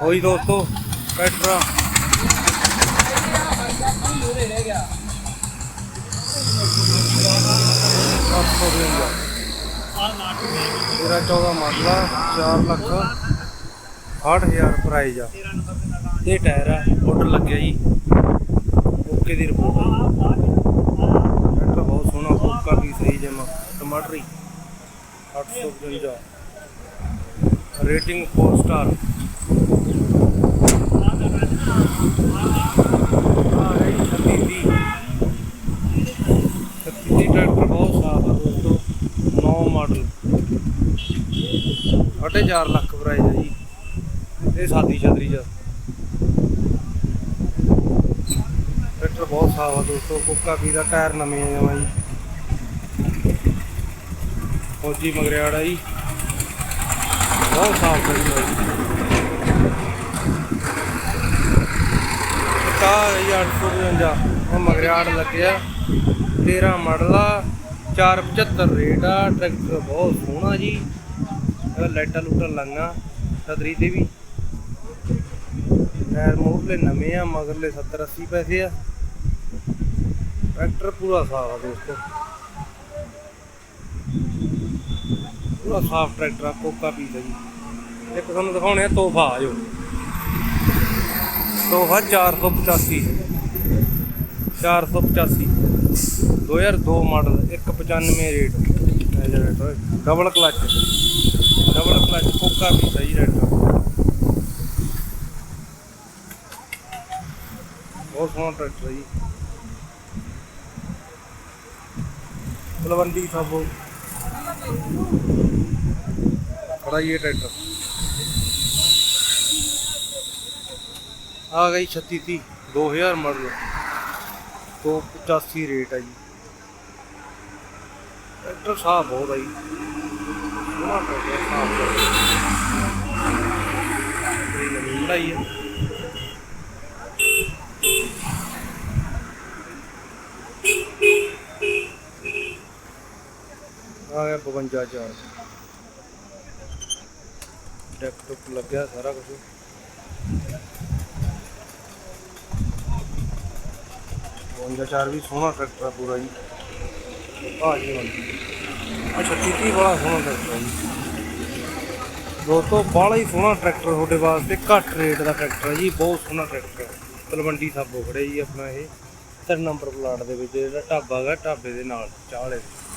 ਹੋਈ ਦੋਸਤੋ ਟਰੈਕਟਰ ਤੇਰਾ 14 ਮਾਡਲ ਆ 4 ਲੱਖ 60000 ਪ੍ਰਾਈਜ਼ ਆ। ਇਹ ਟਾਇਰ ਆ ਫੁੱਟ ਲੱਗਿਆ ਜੀ। ਓਕੇ ਦੀ ਰਿਪੋਰਟ ਟਰੈਕਟਰ ਬਹੁਤ ਸੋਹਣਾ ਕੋਕਾ ਵੀ ਸਹੀ ਜਮਾ ਟਮਾਟਰੀ। 855 ਰੇਟਿੰਗ 4 ਸਟਾਰ ਸਾਢੇ 4 ਲੱਖ ਪ੍ਰਾਈਸ ਹੈ ਜੀ ਇਹ ਸਾਦੀ ਛਤਰੀ ਜਾ ਟਰੈਕਟਰ ਬਹੁਤ ਸਾਫ਼ ਆ ਦੋਸਤੋ, ਕੋਕਾ ਕੀ ਦਾ ਟਾਇਰ ਨਵੇਂ ਆ ਜਮਾ ਜੀ। ਫੌਜੀ ਮਗਰਿਆੜਾ ਜੀ। ਬਹੁਤ ਸਾਫ਼ ਹੈ ਜੀ। ਲੱਗਿਆ 13 ਮਾਡਲ 475 ਰੇਟ ਆ। ਟਰੈਕਟਰ ਬਹੁਤ ਸੋਹਣਾ ਜੀ। ਲਾਈਟਾਂ ਲੂਟਾਂ ਲੰਗਾ ਸਦਰੀ ਤੇ ਵੀ ਟਾਇਰ ਮੋਹਰਲੇ ਨਵੇਂ ਆ, ਮਗਰਲੇ 70 80 ਪੈਸੇ ਆ। ਟਰੈਕਟਰ ਪੂਰਾ ਸਾਫ਼ ਆ ਦੋਸਤੋ। ਪੂਰਾ ਸਾਫ਼ ਟਰੈਕਟਰ ਆ, ਕੋਕਾ ਪੀ ਆ ਇੱਕ ਤੁਹਾਨੂੰ ਦਿਖਾਉਣੇ ਆ ਤੋਹਫਾ ਆਜੋ ਜੋ ਤੋਹਫਾ 485 485 2002 model 195 rate. Generator double clutch double clutch ਕੋਕਾ ਪੀਸ ਆ। ਜੀ ਬਹੁਤ ਸੋਹਣਾ ਟਰੈਕਟਰ ਜੀ। ਬਲਵੰਡੀ ਸਾਬੋ। ਖੜਾ ਜੀ ਇਹ ਟਰੈਕਟਰ ਆ ਗਈ 36 30 2000 ਮਾਡਲ 285 ਰੇਟ ਆ ਜੀ। ਟਰੈਕਟਰ ਸਾਫ਼ ਬਹੁਤ ਆ ਜੀ। ਸੋਹਣਾ ਟਰੈਕਟਰ ਸਾਫ਼ ਹੈ ਨਵੀਂ ਲੜਾਈ ਹੈ ਆ ਗਿਆ 52 ਚਾਰ ਡੈਕ ਟੁੱਕ ਲੱਗਿਆ ਸਾਰਾ ਕੁਝ ਬਵੰਜਾ ਚਾਰ ਵੀ ਸੋਹਣਾ ਟਰੈਕਟਰ ਆ ਪੂਰਾ ਜੀ। ਆ ਜੀ ਆ ਛੱਤੀ ਬੜਾ ਸੋਹਣਾ ਟਰੈਕਟਰ ਆ ਜੀ। ਦੋਸਤੋ, ਬਾਹਲਾ ਹੀ ਸੋਹਣਾ ਟਰੈਕਟਰ ਤੁਹਾਡੇ ਵਾਸਤੇ, ਘੱਟ ਰੇਟ ਦਾ ਟਰੈਕਟਰ ਹੈ ਜੀ, ਬਹੁਤ ਸੋਹਣਾ ਟਰੈਕਟਰ ਤਲਵੰਡੀ ਸਾਬੋ ਖੜੇ ਜੀ ਆਪਣਾ ਇਹ। ਤਿੰਨ ਨੰਬਰ ਪਲਾਟ ਦੇ ਵਿੱਚ, ਜਿਹੜਾ ਢਾਬਾ ਹੈਗਾ, ਢਾਬੇ ਦੇ ਨਾਲ ਚਾਹਲੇ ਦੇ।